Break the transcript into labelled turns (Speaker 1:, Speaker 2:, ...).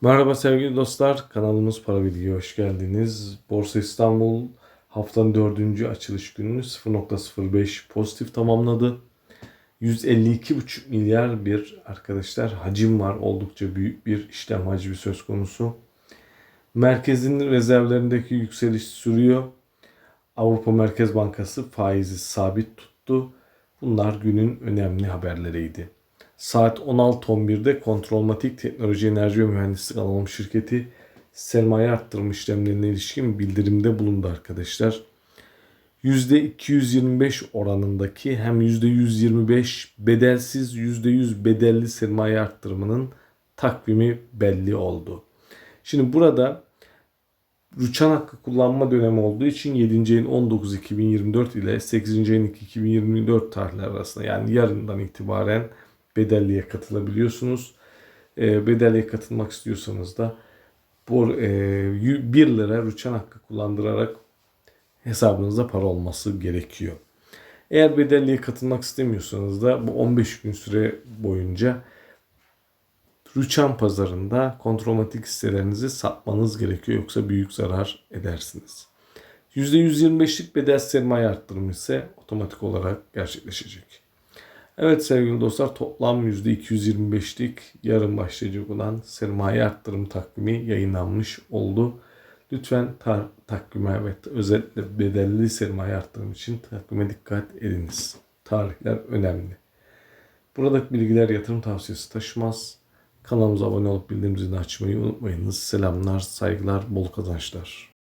Speaker 1: Merhaba sevgili dostlar, kanalımız Para Bilgi'ye hoş geldiniz. Borsa İstanbul haftanın dördüncü açılış gününü 0.05 pozitif tamamladı. 152,5 milyar bir arkadaşlar hacim var. Oldukça büyük bir işlem hacmi söz konusu. Merkezin rezervlerindeki yükseliş sürüyor. Avrupa Merkez Bankası faizi sabit tuttu. Bunlar günün önemli haberleriydi. Saat 16.11'de Kontrolmatik Teknoloji Enerji ve Mühendislik Anonim Şirketi sermaye arttırma işlemlerine ilişkin bildirimde bulundu arkadaşlar. %225 oranındaki hem %125 bedelsiz %100 bedelli sermaye arttırımının takvimi belli oldu. Şimdi burada rüçhan hakkı kullanma dönemi olduğu için 7. ayın 19 2024 ile 8. ayın 2 2024 tarihleri arasında yani yarından itibaren bedelliye katılabiliyorsunuz. E, bedelliye katılmak istiyorsanız da bu e, 1 lira rüçhan hakkı kullandırarak hesabınızda para olması gerekiyor. Eğer bedelliye katılmak istemiyorsanız da bu 15 gün süre boyunca rüçhan pazarında kontrolmatik hisselerinizi satmanız gerekiyor yoksa büyük zarar edersiniz. %125'lik bedel sermaye arttırımı ise otomatik olarak gerçekleşecek. Evet sevgili dostlar toplam %225'lik yarın başlayacak olan sermaye arttırım takvimi yayınlanmış oldu. Lütfen tar- takvime ve özellikle bedelli sermaye arttırım için takvime dikkat ediniz. Tarihler önemli. Buradaki bilgiler yatırım tavsiyesi taşımaz. Kanalımıza abone olup bildirim zilini açmayı unutmayınız. Selamlar, saygılar, bol kazançlar.